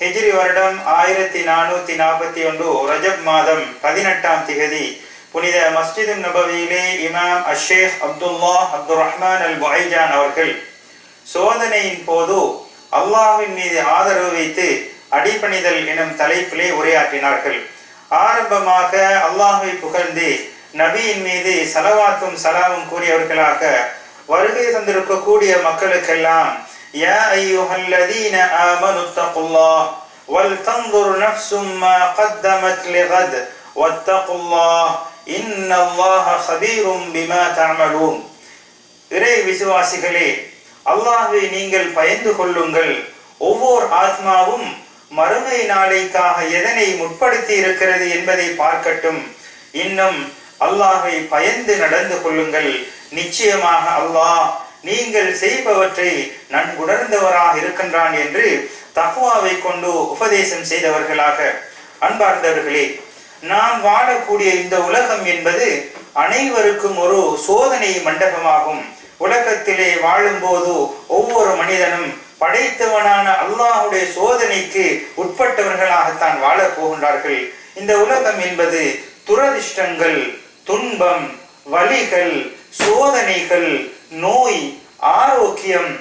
ஹெஜ்ரி வருடம் ஆயிரத்தி நானூத்தி நாற்பத்தி ஒன்று ரஜப் மாதம் பதினெட்டாம் திகதி. புனித மஸ்ஜிது நபவியிலே இமாம் அஷேக் அப்துல்லா அப்துல் ரஹ்மான் அல் பாய்ஜான் அவர்கள் சோதனையின் போது அல்லாஹின் மீது ஆதரவு வைத்து அடிபணிதல் எனும் தலைப்பிலே உரையாற்றினார்கள். ஆரம்பமாக அல்லாஹை புகழ்ந்து நபியின் மீது சலவாத்தும் சலாமும் கூறியவர்களாக வருகை தந்திருக்கக்கூடிய மக்களுக்கெல்லாம் யா ஐயுஹல்லதீன ஆமனு தகுல்லாஹ் وَلْتَنْظُرْ نَفْسٌ مَا قَدَّمَتْ لِغَدٍ وَاتَّقُوا اللَّهَ إِنَّ اللَّهَ خَبِيرٌ بِمَا تَعْمَلُونَ இறை விசுவாசிகளே அல்லாஹ்வை நீங்கள் பயந்து கொள்ளுங்கள் ஒவ்வொரு ஆத்மாவும் மறுமை நாளைக்காக எதனை முற்படுத்தி இருக்கிறது என்பதை பார்க்கட்டும் இன்னும் அல்லாஹை பயந்து நடந்து கொள்ளுங்கள் நிச்சயமாக அல்லாஹ் நீங்கள் செய்பவற்றை நன்குணர்ந்தவராக இருக்கின்றான் என்று தக்குவாவை கொண்டு உபதேசம் செய்தவர்களாக அன்பார்ந்தவர்களே நாம் வாழக்கூடிய இந்த உலகம் என்பது அனைவருக்கும் ஒரு சோதனை மண்டபமாகும். உலகத்திலே வாழும்போது ஒவ்வொரு மனிதனும் படைத்தவனான அல்லாஹுடைய சோதனைக்கு உட்பட்டவர்களாகத்தான் வாழப் போகின்றார்கள். இந்த உலகம் என்பது துரதிர்ஷ்டங்கள் துன்பம் வலிகள் சோதனைகள் நோய் ஆரோக்கியம்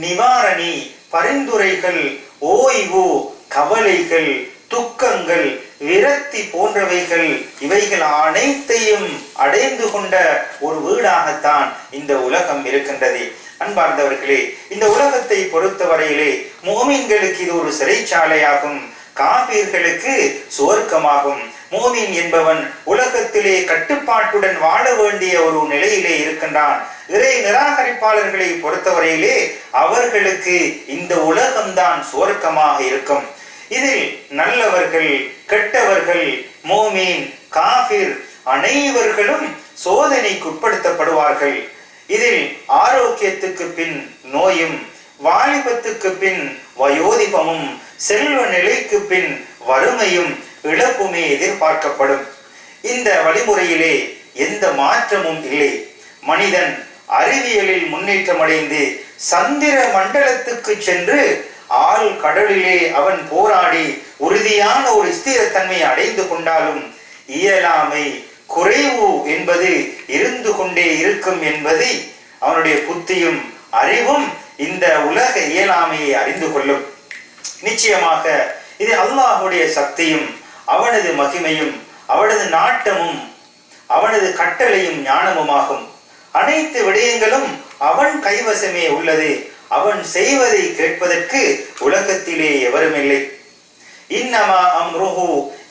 நிவாரணி பரிந்துரைகள் ஓய்வு கவலைகள் துக்கங்கள் விரக்தி போன்றவைகள் இவைகள் அனைத்தையும் அடைந்து கொண்ட ஒரு வீடாகத்தான் இந்த உலகம் இருக்கின்றது. அன்பார்ந்தவர்களே இந்த உலகத்தை பொறுத்தவரையிலே மோமின்களுக்கு இது ஒரு சிறைச்சாலையாகும். காபீர்களுக்கு சுவர்க்கமாகும். மோமின் என்பவன் உலகத்திலே கட்டுப்பாட்டுடன் வாழ வேண்டிய ஒரு நிலையிலே இருக்கின்றான். இறை நிராகரிப்பாளர்களை பொறுத்தவரையிலே அவர்களுக்கு இந்த உலகம்தான் சுவர்க்கமாக இருக்கும். இதில் நல்லவர்கள் கெட்டவர்கள் மோமீன் காபிர் அனைவர்களும் சோதனைக்கு உட்படுத்தப்படுவார்கள் இதில் ஆரோக்கியத்துக்கு பின் நோயும் வாலிபத்துக்கு பின் வயோதிபமும் செல்வ நிலைக்கு பின் வறுமையும் இழப்புமே எதிர்பார்க்கப்படும். இந்த வழிமுறையிலே எந்த மாற்றமும் இல்லை. மனிதன் அறிவியலில் முன்னேற்றமடைந்து சந்திர மண்டலத்துக்கு சென்று ஆள் கடலிலே அவன் போராடி உறுதியான ஒரு ஸ்திரத்தன்மை அடைந்து கொண்டாலும் இயலாமை குறைவு என்பது இருந்து கொண்டே இருக்கும் என்பதை அவனுடைய புத்தியும் அறிவும் இந்த உலக இயலாமையை அறிந்து கொள்ளும். நிச்சயமாக இது அல்லாஹுடைய சக்தியும் அவனது மகிமையும் அவனது நாட்டமும் அவனது கட்டளையும் ஞானமுமாகும். அனைத்து விடயங்களும் அவன் கைவசமே உள்ளது. அவன் செய்வதை கேட்பதற்கு உலகத்திலே எவருமில்லை. இன்னமா அம்ருஹு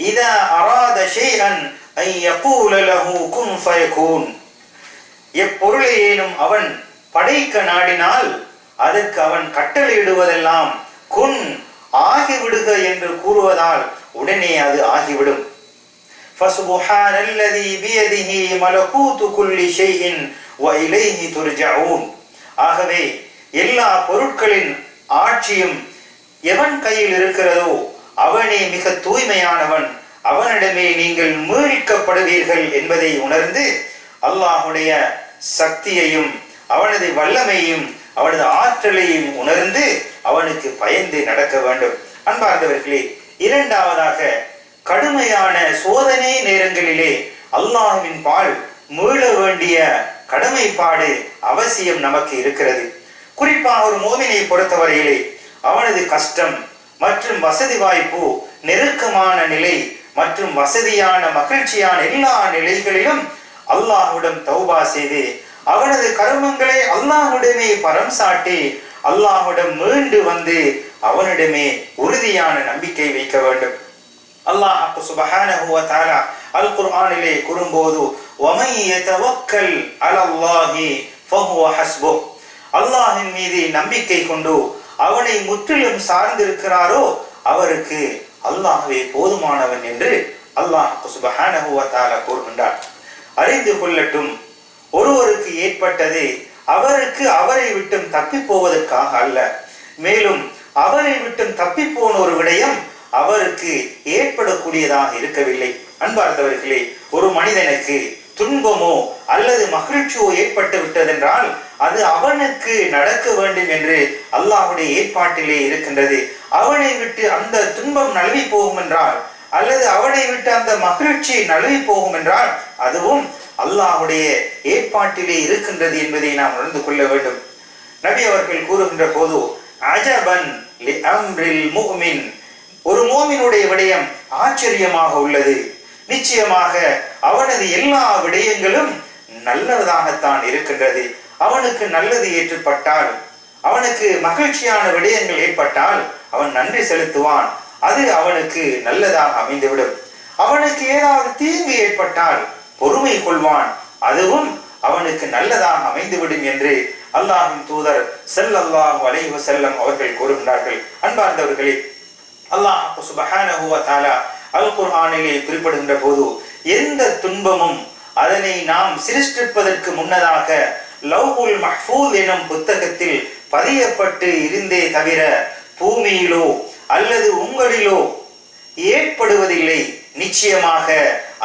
இதா அராத ஷைஅன் ஐ யகூல லஹு குன் ஃபயகூன். எப்பொருளையேனும் அவன் படைக்க நாடினால் அதற்கு அவன் கட்டளையிடுவதெல்லாம் குன் ஆகிவிடுக என்று கூறுவதால் உடனே அது ஆகிவிடும் فسبحان الذي بيده ملكوت كل شيء وإليه ترجعون ஆகவே எல்லா பொருட்களின் ஆட்சியும் எவன் கையில் இருக்கிறதோ அவனே மிக தூய்மையானவன் அவனிடமே நீங்கள் மீழ்க்கப்படுவீர்கள் என்பதை உணர்ந்து அல்லாஹுடைய சக்தியையும் அவனது வல்லமையும் அவனது ஆற்றலையும் உணர்ந்து அவனுக்கு பயந்து நடக்க வேண்டும். அன்பார்ந்தவர்களே இரண்டாவதாக கடுமையான சோதனை நேரங்களிலே அல்லாஹுவின் பால் மீள வேண்டிய கடமைப்பாடு அவசியம் நமக்கு இருக்கிறது. குறிப்பாக ஒரு மோமினை பொறுத்தவரையிலே அவனது கஷ்டம் மற்றும் வசதி வாய்ப்பு நெருக்கமான நிலை மற்றும் வசதியான மகிழ்ச்சியான எல்லா நிலைகளிலும் அல்லாஹுடன் தௌபா செய்து அவனது கருமங்களை அல்லாஹுடமே பரம் சாட்டி அல்லாஹுடன் மீண்டு வந்து அவனிடமே உறுதியான நம்பிக்கை வைக்க வேண்டும் அல்லாஹ் சுபஹானஹு வ தஆலா அல் குர்ஆனிலே கூறும்போது وَمَن يَتَوَكَّلْ عَلَى اللَّهِ فَهُوَ حَسْبُهُ அல்லாஹ்வின் மீது நம்பிக்கை கொண்டு அவனை முற்றிலும் சார்ந்திருக்கிறாரோ அவருக்கு அல்லாஹ்வே போதுமானவன் என்று அல்லாஹ் சுபஹானஹு வ தஆலா கூறுகின்றார் அறிந்து கொள்ளட்டும் ஒருவருக்கு ஏற்பட்டது அவருக்கு அவரை விட்டும் தப்பி போவதற்காக அல்ல. மேலும் அவரை விட்டும் தப்பி போன ஒரு விடயம் அவருக்கு ஏற்படக்கூடியதாக இருக்கவில்லை. அன்பார்ந்தவர்களே ஒரு மனிதனுக்கு துன்பமோ அல்லது மகிழ்ச்சியோ ஏற்பட்டு விட்டதென்றால் அது அவனுக்கு நடக்க வேண்டும் என்று அல்லாஹ்வுடைய ஏற்பாட்டிலே இருக்கின்றது. அவனை விட்டு அந்த துன்பம் நழுவி போகும் என்றால் அல்லது அவனை விட்டு அந்த மகிழ்ச்சி நழுவி போகும் என்றால் அதுவும் அல்லாஹ்வுடைய ஏற்பாட்டிலே இருக்கின்றது என்பதை நாம் உணர்ந்து கொள்ள வேண்டும். நபி அவர்கள் கூறுகின்ற போது அஜபன் லி ஒரு மோமினுடைய விடயம் ஆச்சரியமாக உள்ளது. நிச்சயமாக அவனது எல்லா விடயங்களும் நல்லதாகத்தான் இருக்கின்றது. அவனுக்கு நல்லது ஏற்றுப்பட்டால் அவனுக்கு மகிழ்ச்சியான விடயங்கள் ஏற்பட்டால் அவன் நன்றி செலுத்துவான். அது அவனுக்கு நல்லதாக அமைந்துவிடும். அவனுக்கு ஏதாவது தீங்கு ஏற்பட்டால் பொறுமை கொள்வான். அதுவும் அவனுக்கு நல்லதாக அமைந்துவிடும் என்று அல்லாஹின் தூதர் ஸல்லல்லாஹு வலைவ செல்லம் அவர்கள் கூறுகின்றார்கள். அன்பார்ந்தவர்களே அல்லாஹ் சுபஹானஹு தாலா அல் குர்ஹானிலே குறிப்பிடுகின்ற போது எந்த துன்பமும் அதனை நாம் சிருஷ்டிப்பதற்கு முன்னதாக லவ்ஹுல் மஹ்பூத் எனும் புத்தகத்தில் பதியப்பட்டு இருந்தே தவிர பூமியிலோ அல்லது உங்களிலோ ஏற்படுவதில்லை. நிச்சயமாக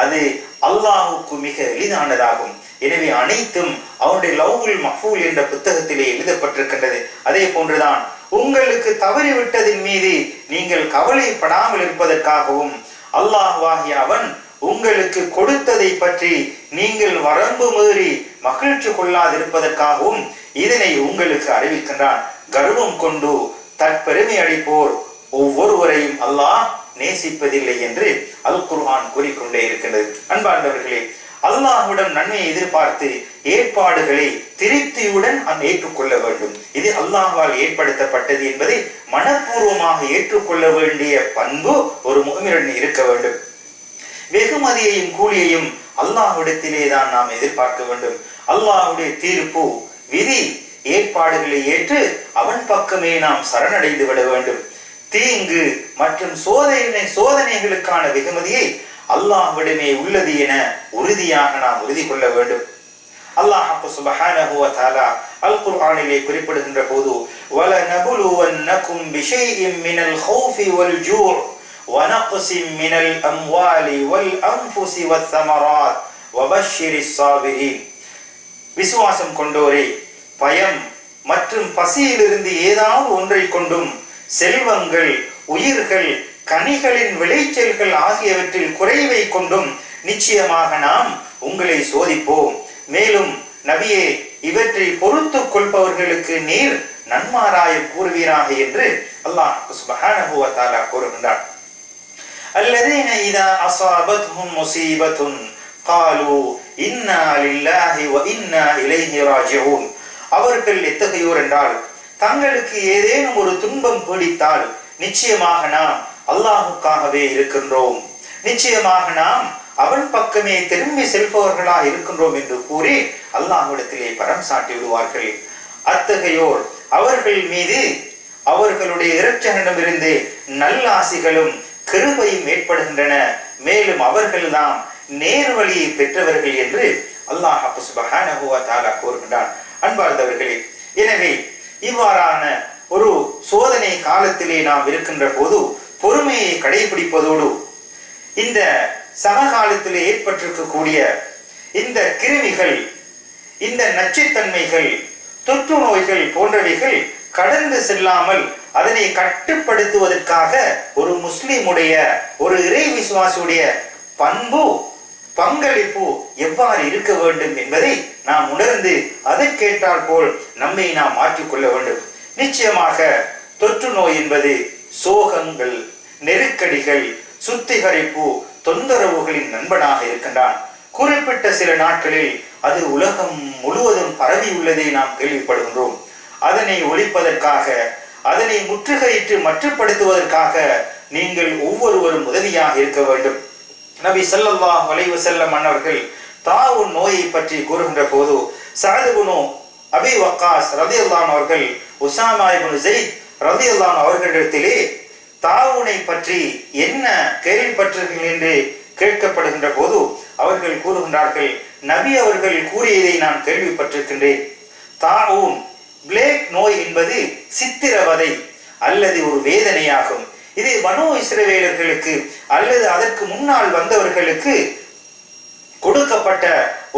அது அல்லாஹுக்கு மிக எளிதானதாகும். எனவே அனைத்தும் அவனுடைய லவ்வுல் மஃபூல் என்ற புத்தகத்திலே எழுதப்பட்டிருக்கின்றது. அதே போன்றுதான் உங்களுக்கு தவறிவிட்டதின் மீது நீங்கள் கவலைப்படாமல் இருப்பதற்காகவும் அல்லாஹ்வாகிய அவன் உங்களுக்கு கொடுத்ததை பற்றி நீங்கள் வரம்பு மீறி மகிழ்ச்சி கொள்ளாதிருப்பதற்காகவும் இதனை உங்களுக்கு அறிவிக்கின்றான். கர்வம் கொண்டு தற்பெருமை அளிப்போர் ஒவ்வொருவரையும் அல்லாஹ் நேசிப்பதில்லை என்று அல் குர்ஆன் கூறிக்கொண்டே இருக்கின்றது. அன்பார்ந்தவர்களே அல்லாஹுடன் நன்மையை எதிர்பார்த்து ஏற்பாடுகளை திருப்தியுடன் அந்த ஏற்றுக்கொள்ள வேண்டும். இது அல்லாஹால் ஏற்படுத்தப்பட்டது என்பதை மனப்பூர்வமாக ஏற்றுக்கொள்ள வேண்டிய பண்பு ஒரு முகமிடன் இருக்க வேண்டும். வெகுமதியையும் கூலியையும் அல்லாஹுடத்திலே தான் நாம் எதிர்பார்க்க வேண்டும். அல்லாஹுடைய தீர்ப்பு விதி ஏற்பாடுகளை ஏற்று அவன் பக்கமே நாம் சரணடைந்து விட வேண்டும். தீங்கு மற்றும் சோதனை சோதனைகளுக்கான வெகுமதியை அல்லாஹ்விடமே உள்ளது என உறுதியாக நாம் உறுதி கொள்ள வேண்டும் அல்லாஹ் சுபஹானஹு வ தஆலா அல் குர்ஆனிலே குறிப்பிடுகின்ற போது வல நபுலுவன்னகும் பிஷைஇம் மினல் ஹௌஃபி வல் ஜூ' ونقص من الأموال والأنفس والثمرات وبشر الصابرين விசுவாசம் கொண்டோரே பயம் மற்றும் பசியிலிருந்து ஏதாவது ஒன்றை கொண்டும் செல்வங்கள் உயிர்கள் கனிகளின் விளைச்சல்கள் ஆகியவற்றில் குறைவை கொண்டும் நிச்சயமாக நாம் உங்களை சோதிப்போம் மேலும் நபியே இவற்றை பொறுத்துக் கொள்பவர்களுக்கு நீர் நன்மாராயம் கூறுவீராக என்று அல்லாஹ் சுப்ஹானஹு வ தஆலா கூறுகின்றார் الذين إذا أصابتهم مصيبة قالوا إنا لله وإنا إليه راجعون அவர்கள் எத்தகையோர் என்றால் தங்களுக்கு ஏதேனும் ஒரு துன்பம் பிடித்தால் நிச்சயமாக நாம் அல்லாஹுக்காகவே இருக்கின்றோம். நிச்சயமாக நாம் அவன் பக்கமே திரும்பி செல்பவர்களாக இருக்கின்றோம் என்று கூறி அல்லாஹ்விடத்திலே பரம் சாட்டி விடுவார்கள். அத்தகையோர் அவர்கள் மீது அவர்களுடைய இரட்சகனிடமிருந்து நல்லாசிகளும் கிருபையும் ஏற்படுகின்றன. மேலும் அவர்கள்தான் நேர்வழியை பெற்றவர்கள் என்று அல்லாஹ் கூறுகின்றான். அன்பார்ந்தவர்களே எனவே இவ்வாறான ஒரு சோதனை காலத்திலே நாம் இருக்கின்ற போது பொறுமையை கடைபிடிப்பதோடு இந்த சமகாலத்தில் ஏற்பட்டிருக்கக்கூடிய இந்த கிருமிகள் இந்த நச்சுத்தன்மைகள் தொற்று நோய்கள் போன்றவைகள் கடந்து செல்லாமல் அதனை கட்டுப்படுத்துவதற்காக ஒரு முஸ்லிமுடைய ஒரு இறை விசுவாசியுடைய பண்பு பங்களிப்பு எவ்வாறு இருக்க வேண்டும் என்பதை நாம் உணர்ந்து அதற்கேற்றால் போல் நம்மை நாம் மாற்றிக்கொள்ள வேண்டும். நிச்சயமாக தொற்று நோய் என்பது சோகங்கள் நெருக்கடிகள் சுத்திகரிப்பு தொந்தரவுகளின் நண்பனாக இருக்கின்றான். குறிப்பிட்ட சில நாட்களில் அது உலகம் முழுவதும் பரவி உள்ளதை நாம் கேள்விப்படுகின்றோம். அதனை ஒழிப்பதற்காக அதனை முற்றுகையிட்டு மற்றப்படுத்துவதற்காக நீங்கள் ஒவ்வொருவரும் உதவியாக இருக்க வேண்டும். நபி ஸல்லல்லாஹு அலைஹி வஸல்லம் மன்னர்கள் தாவு நோயை பற்றி கூறுகின்ற போது சஅதுபுனு அபி வக்காஸ் ரலியல்லாஹு அவர்கள் உசாமா ஜெயித் ரதி அல்லான் அவர்களிடத்திலே தாவுனை பற்றி என்ன கேள்விப்பட்டீர்கள் என்று கேட்கப்படுகின்ற போது அவர்கள் கூறுகின்றார்கள் நபி அவர்கள் கூறியதை நான் கேள்விப்பட்டிருக்கின்றேன். தாவூன் பிளேக் நோய் என்பது சித்திரவதை அல்லது ஒரு வேதனையாகும். இது பனு இஸ்ரவேலர்களுக்கு அல்லது அதற்கு முன்னால் வந்தவர்களுக்கு கொடுக்கப்பட்ட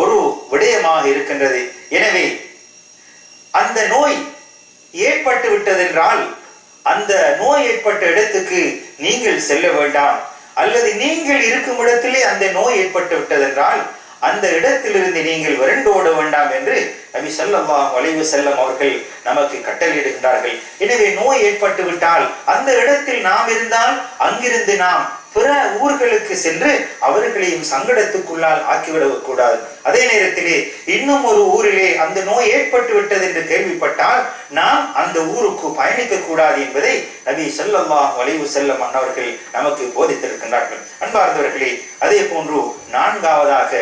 ஒரு விடயமாக இருக்கின்றது. எனவே அந்த நோய் ஏற்பட்டு விட்டதென்றால் அந்த நோய் ஏற்பட்ட இடத்துக்கு நீங்கள் செல்ல வேண்டாம். அல்லது நீங்கள் இருக்கும் இடத்திலே அந்த நோய் ஏற்பட்டு விட்டதென்றால் அந்த இடத்திலிருந்து நீங்கள் விரண்டோட வேண்டாம் என்று நபி ஸல்லல்லாஹு வளைவு செல்லம் அவர்கள் நமக்கு கட்டளையிடுகின்றார்கள். எனவே நோய் ஏற்பட்டு விட்டால் அந்த இடத்தில் நாம் இருந்தால் அங்கிருந்து நாம் பிற ஊர்களுக்கு சென்று அவர்களையும் சங்கடத்துக்குள்ளால் ஆக்கிவிடக் கூடாது அதே நேரத்திலே இன்னும் ஒரு ஊரிலே அந்த நோய் ஏற்பட்டு விட்டது என்று கேள்விப்பட்டால் நாம் அந்த ஊருக்கு பயணிக்க கூடாது என்பதை நபி செல்லம்மா வளைவு செல்லம் அன்னவர்கள் நமக்கு போதித்திருக்கின்றார்கள். அன்பார்ந்தவர்களே அதே போன்று நான்காவதாக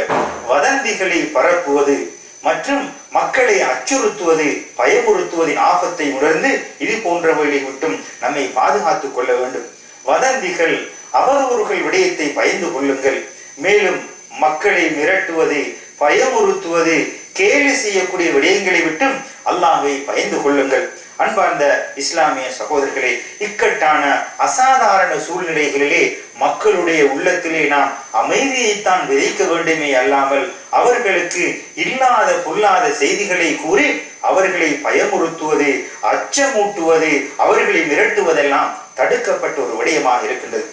வதந்திகளை பரப்புவது மற்றும் மக்களை அச்சுறுத்துவது பயமுறுத்துவதின் ஆபத்தை உணர்ந்து இது போன்றவைகளை விட்டும் நம்மை பாதுகாத்துக் கொள்ள வேண்டும். வதந்திகள் அவதூறுகள் விடயத்தை பயந்து கொள்ளுங்கள். மேலும் மக்களை மிரட்டுவது பயமுறுத்துவது கேலி செய்யக்கூடிய விடயங்களை விட்டும் அல்லாஹை பயந்து கொள்ளுங்கள். அன்பார்ந்த இஸ்லாமிய சகோதரர்களே இக்கட்டான அசாதாரண சூழ்நிலைகளிலே மக்களுடைய உள்ளத்திலே நாம் அமைதியைத்தான் விதைக்க வேண்டுமே அல்லாமல் அவர்களுக்கு இல்லாத பொல்லாத செய்திகளை கூறி அவர்களை பயமுறுத்துவது அச்சமூட்டுவது அவர்களை மிரட்டுவதெல்லாம் தடுக்கப்பட்ட ஒரு விடயமாக இருக்கின்றது.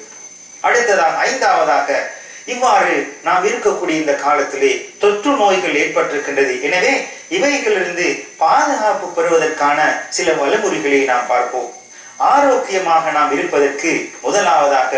அடுத்ததாக ஐந்தாவதாக இவ்வாறு நாம் இருக்கக்கூடிய இந்த காலத்திலே தொற்று நோய்கள் ஏற்பட்டிருக்கின்றது. எனவே இவைகளிலிருந்து பாதுகாப்பு பெறுவதற்கான சில வழிமுறைகளை நாம் பார்ப்போம். ஆரோக்கியமாக நாம் இருப்பதற்கு முதலாவதாக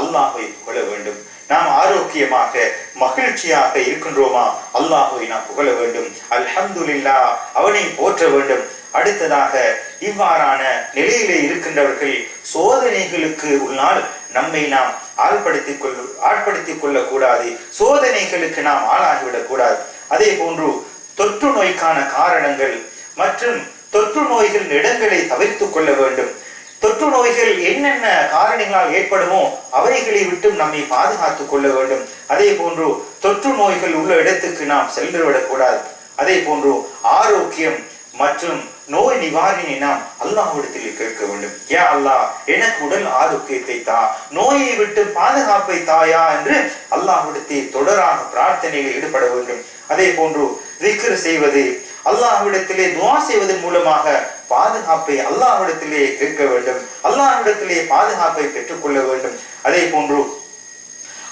அல்லாஹை புகழ வேண்டும். நாம் ஆரோக்கியமாக மகிழ்ச்சியாக இருக்கின்றோமா? அல்லாஹுவை நாம் புகழ வேண்டும். அல்ஹம்துல்லா அவனை போற்ற வேண்டும். அடுத்ததாக இவ்வாறான நிலையிலே இருக்கின்றவர்கள் சோதனைகளுக்கு உள்ளால் நம்மை நாம் ஆள்படுத்திக் கொள் ஆட்படுத்திக் கொள்ளக்கூடாது. சோதனைகளுக்கு நாம் ஆளாகிவிடக் கூடாது அதே போன்று தொற்று நோய்க்கான காரணங்கள் மற்றும் தொற்று நோய்களின் இடங்களை தவிர்த்து கொள்ள வேண்டும். தொற்று நோய்கள் என்னென்ன காரணங்களால் ஏற்படுமோ அவைகளை விட்டும் நம்மை பாதுகாத்துக் கொள்ள வேண்டும். அதே போன்று தொற்று நோய்கள் உள்ள இடத்துக்கு நாம் சென்று விடக்கூடாது. அதே போன்று ஆரோக்கியம் மற்றும் நோய் நிவாரணி நாம் அல்லாஹ்விடத்தில் கேட்க வேண்டும். ஏ அல்லாஹ் எனக்கு உடல் ஆரோக்கியத்தை தா நோயை விட்டு பாதுகாப்பை தாயா என்று அல்லாஹ்விடத்தில் தொடராக பிரார்த்தனையில் ஈடுபட வேண்டும். அதே போன்று ரிக்கர் செய்வது அல்லாஹ்விடத்திலே துவா செய்வதன் மூலமாக பாதுகாப்பை அல்லாஹ்விடத்திலே கேட்க வேண்டும். அல்லாஹ்விடத்திலே பாதுகாப்பை பெற்றுக்கொள்ள வேண்டும். அதே போன்று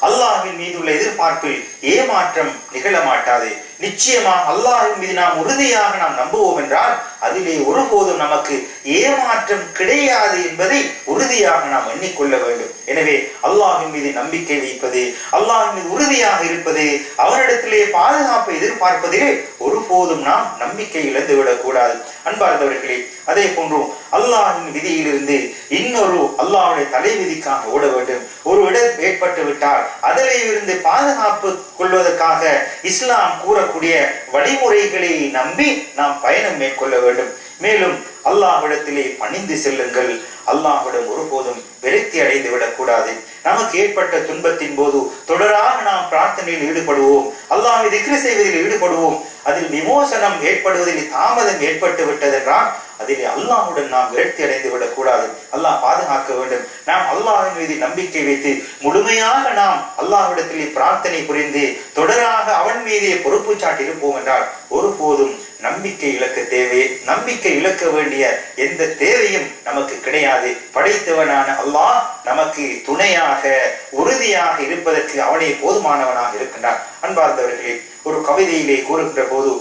அல்லாஹ்வின் மீதுள்ள எதிர்பார்ப்பில் ஏமாற்றம் நிகழ மாட்டாது. நிச்சயமா அல்லாஹின் மீது நாம் உறுதியாக நாம் நம்புவோம் என்றால் அதிலே ஒருபோதும் நமக்கு ஏமாற்றம் கிடையாது என்பதை உறுதியாக நாம் எண்ணிக்கொள்ள வேண்டும். எனவே அல்லாஹின் மீது நம்பிக்கை வைப்பது அல்லாஹின் மீது உறுதியாக இருப்பது அவரிடத்திலே பாதுகாப்பை எதிர்பார்ப்பதிலே ஒருபோதும் நாம் நம்பிக்கை இழந்து விடக்கூடாது. அன்பார்ந்தவர்களே அதே போன்றும் அல்லாஹின் விதியிலிருந்து இன்னொரு அல்லாஹுடைய தலை விதிக்காக ஓட வேண்டும். ஒரு இடம் ஏற்பட்டு விட்டால் அதிலே இருந்து பாதுகாப்பு கொள்வதற்காக இஸ்லாம் கூறக்கூடிய வழிமுறைகளை நம்பி நாம் பயணம் மேற்கொள்ள வேண்டும். மேலும் அல்லாஹ்விடத்திலே பணிந்து செல்லுங்கள். அல்லாஹ்விடம் ஒருபோதும் விரக்தி அடைந்து விடக்கூடாது. நமக்கு ஏற்பட்ட துன்பத்தின் போது தொடராக நாம் பிரார்த்தனையில் ஈடுபடுவோம். அல்லாஹ்வை திக்ரு செய்வதில் ஈடுபடுவோம். அதில் விமோசனம் ஏற்படுவதில் தாமதம் ஏற்பட்டு விட்டதென்றால் அதிலே அல்லாஹ்வுடன் நாம் விரக்தி அடைந்து விடக்கூடாது. அல்லாஹ் பாதுகாக்க வேண்டும். நாம் அல்லாஹின் மீது நம்பிக்கை வைத்து முழுமையாக நாம் அல்லாஹ்விடத்திலே பிரார்த்தனை புரிந்து தொடராக அவன் மீதே பொறுப்பு சாட்டியிருப்போம் என்றால் ஒருபோதும் நம்பிக்கை இழக்க தேவை நம்பிக்கை இழக்க வேண்டிய எந்த தேவையும் நமக்கு கிடையாது. படைத்தவனான அல்லாஹ் நமக்கு துணையாக உறுதியாக இருப்பதற்கு அவனே போதுமானவனாக இருக்கின்றான். அன்பார்ந்தவர்களே ஒரு கவிதையிலே கூறுகின்ற போது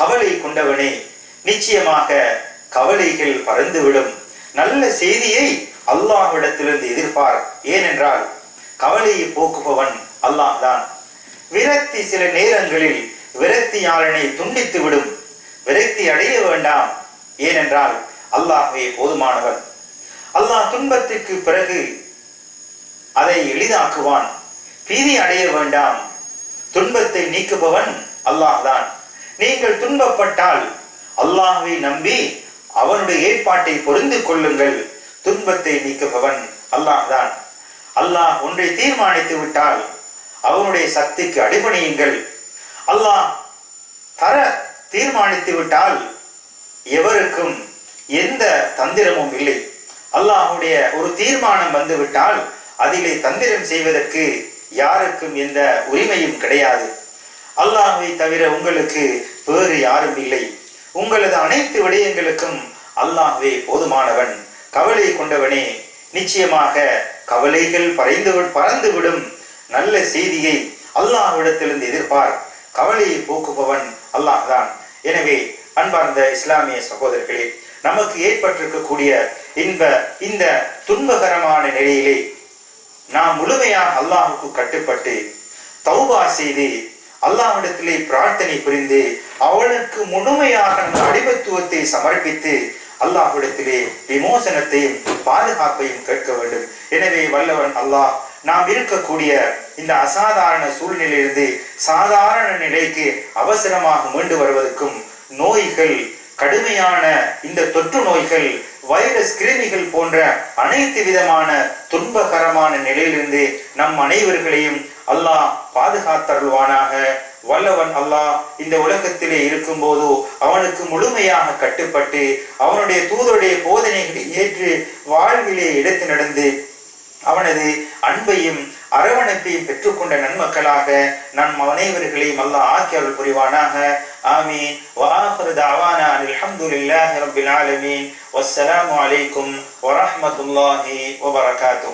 கவலை கொண்டவனே நிச்சயமாக கவலைகள் பறந்துவிடும். நல்ல செய்தியை அல்லாஹ்விடத்திலிருந்து எதிர்பார் ஏனென்றால் கவலையை போக்குபவன் அல்லாஹ் தான். விரக்தி சில நேரங்களில் விரக்தியாளனை துண்டித்து விடும். விரக்தி அடைய வேண்டாம். ஏனென்றால் அல்லாஹே போதுமானவன் அல்லாஹ் துன்பத்திற்கு பிறகு அதை எளிதாக்குவான். பீதி அடைய வேண்டாம். துன்பத்தை நீக்குபவன் அல்லாஹ் தான் நீங்கள் துன்பப்பட்டால் அல்லாஹை நம்பி அவனுடைய ஏற்பாட்டை பொருந்து கொள்ளுங்கள். துன்பத்தை நீக்குபவன் அல்லாஹ் தான் அல்லாஹ் ஒன்றை தீர்மானித்து விட்டால் அவனுடைய சக்திக்கு அடிபணியுங்கள். அல்லாஹ் தர தீர்மானித்து விட்டால் எவருக்கும் எந்த தந்திரமும் இல்லை. அல்லாஹுடைய ஒரு தீர்மானம் வந்துவிட்டால் அதிலே தந்திரம் செய்வதற்கு யாருக்கும் எந்த உரிமையும் கிடையாது. அல்லாஹை தவிர உங்களுக்கு வேறு யாரும் இல்லை. உங்களது அனைத்து விடயங்களுக்கும் அல்லாஹ்வே போதுமானவன். கவலை கொண்டவனே நிச்சயமாக கவலைகள் பறைந்து பறந்துவிடும் நல்ல செய்தியை அல்லாஹ்விடத்திலிருந்து எதிர்பார் கவலையை போக்குபவன் அல்லாஹ் தான் எனவே அன்பார்ந்த இஸ்லாமிய சகோதரர்களே நமக்கு ஏற்பட்டிருக்கக்கூடிய இன்ப இந்த துன்பகரமான நிலையிலே நாம் முழுமையாக அல்லாஹுக்கு கட்டுப்பட்டு தௌபா செய்து அல்லாஹிடத்திலே பிரார்த்தனை புரிந்து அவனுக்கு முழுமையாக நம் அடிபத்துவத்தை சமர்ப்பித்து அல்லாஹ்விடத்திலே விமோசனத்தையும் பாதுகாப்பையும் கேட்க வேண்டும். எனவே வல்லவன் அல்லாஹ் நாம் இருக்கக்கூடிய இந்த அசாதாரண சூழ்நிலையிலிருந்து சாதாரண நிலைக்கு அவசரமாக மீண்டு வருவதற்கும் நோய்கள் கடுமையான இந்த தொற்று நோய்கள் வைரஸ் கிருமிகள் போன்ற அனைத்து விதமான துன்பகரமான நிலையிலிருந்து நம் அனைவர்களையும் அல்லாஹ் பாதுகாத்தருள்வானாக. வல்லவன் அல்லாஹ் இந்த உலகத்திலே இருக்கும்போது அவனுக்கு முழுமையாக கட்டுப்பட்டு அவனுடைய தூதருடைய போதனைகளை ஏற்று வாழ்விலே எடுத்து நடந்து அவனது அன்பையும் அரவணைப்பையும் பெற்றுக்கொண்ட நன்மக்களாக நம் அனைவர்களையும் அல்லாஹ் ஆக்கி அருள் புரிவானாக ஆமீன் وآخر دعوانا أن الحمد لله رب العالمين والسلام عليكم ورحمة الله وبركاته